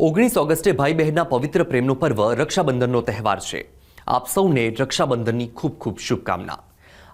ઓગણીસ ઓગસ્ટે ભાઈ બહેનના પવિત્ર પ્રેમનો પર્વ રક્ષાબંધનનો તહેવાર છે. આપ સૌને રક્ષાબંધનની ખૂબ ખૂબ શુભકામના.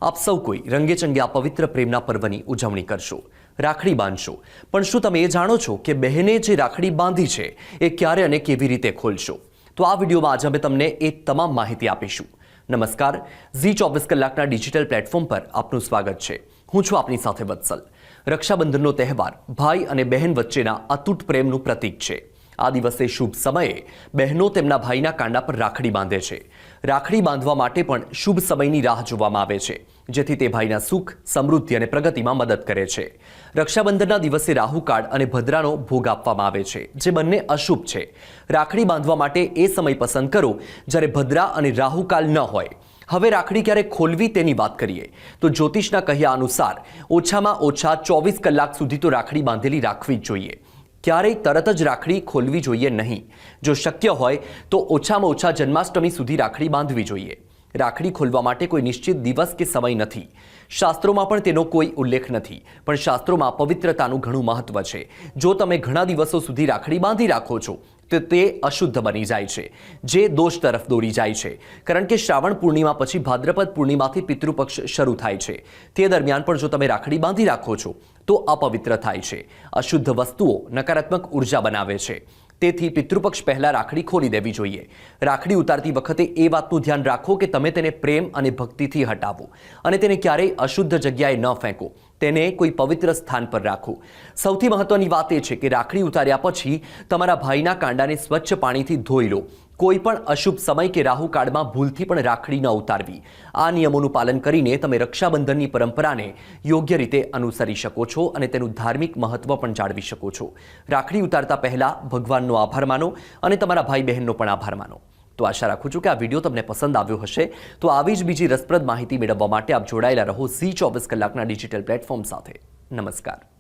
આપ સૌ કોઈ રંગેચંગે આ પવિત્ર પ્રેમના પર્વની ઉજવણી કરશો, રાખડી બાંધશો. પણ શું તમે એ જાણો છો કે બહેને જે રાખડી બાંધી છે, એ ક્યારે અને કેવી રીતે ખોલશો? તો આ વિડીયોમાં આજે અમે તમને એ તમામ માહિતી આપીશું. નમસ્કાર. ઝી ચોવીસ કલાકના ડિજિટલ પ્લેટફોર્મ પર આપનું સ્વાગત છે. હું છું આપની સાથે વત્સલ. રક્ષાબંધનનો તહેવાર ભાઈ અને બહેન વચ્ચેના અતૂટ પ્રેમનું પ્રતીક છે. આ દિવસે શુભ સમયે બહેનો તેમના ભાઈના કાંડા પર રાખડી બાંધે છે. રાખડી બાંધવા માટે પણ શુભ સમયની રાહ જોવામાં આવે છે, જેથી તે ભાઈના સુખ, સમૃદ્ધિ અને પ્રગતિમાં મદદ કરે છે. રક્ષાબંધનના દિવસે રાહુકાળ અને ભદ્રાનો ભોગ આપવામાં આવે છે, જે બંને અશુભ છે. રાખડી બાંધવા માટે એ સમય પસંદ કરો જ્યારે ભદ્રા અને રાહુકાળ ન હોય. હવે રાખડી ક્યારે ખોલવી તેની વાત કરીએ. તો જ્યોતિષના કહ્યા અનુસાર ઓછામાં ઓછા ચોવીસ કલાક સુધી તો રાખડી બાંધેલી રાખવી જ જોઈએ. ક્યારેય તરત જ રાખડી ખોલવી જોઈએ નહીં. જો શક્ય હોય, તો ઓછામાં ઓછા જન્માષ્ટમી સુધી રાખડી બાંધવી જોઈએ. રાખડી ખોલવા માટે કોઈ નિશ્ચિત દિવસ કે સમય નથી. શાસ્ત્રોમાં પણ તેનો કોઈ ઉલ્લેખ નથી, પણ શાસ્ત્રોમાં પવિત્રતાનું ઘણું મહત્વ છે. જો તમે ઘણા દિવસો સુધી રાખડી બાંધી રાખો છો તો અશુદ્ધ બની જાય છે, જે દોષ તરફ દોરી જાય છે. કારણ કે શ્રાવણ પૂર્ણિમા પછી ભાદ્રપદ પૂર્ણિમાથી પિતૃપક્ષ શરૂ થાય છે. તે દરમિયાન પણ જો તમે રાખડી બાંધી રાખો છો, તો અપવિત્ર થાય છે. અશુદ્ધ વસ્તુઓ નકારાત્મક ઊર્જા બનાવે છે. તેથી પિતૃપક્ષ પહેલાં રાખડી ખોલી દેવી જોઈએ. રાખડી ઉતારતી વખતે એ વાતનું ધ્યાન રાખો કે તમે તેને પ્રેમ અને ભક્તિથી હટાવો અને તેને ક્યારેય અશુદ્ધ જગ્યાએ ન ફેંકો. તેને કોઈ પવિત્ર સ્થાન પર રાખો. સૌથી મહત્વની વાત એ છે કે રાખડી ઉતાર્યા પછી તમારા ભાઈના કાંડાને સ્વચ્છ પાણીથી ધોઈ લો. કોઈ પણ અશુભ સમય કે રાહુ કાળમાં ભૂલથી પણ રાખડી ન ઉતારવી. આ નિયમોનું પાલન કરીને તમે રક્ષાબંધનની પરંપરાને યોગ્ય રીતે અનુસરી શકો છો અને તેનું ધાર્મિક મહત્વ પણ જાળવી શકો છો. રાખડી ઉતારતા પહેલા ભગવાનનો આભાર માનો અને તમારા ભાઈ બહેનનો પણ આભાર માનો. તો આશા રાખું છું કે આ વીડિયો તમને પસંદ આવ્યો હશે. તો આવી જ બીજી રસપ્રદ માહિતી મેળવવા માટે આપ જોડાયેલા રહો ઝી ચોવીસ કલાકના ડિજિટલ પ્લેટફોર્મ સાથે. નમસ્કાર.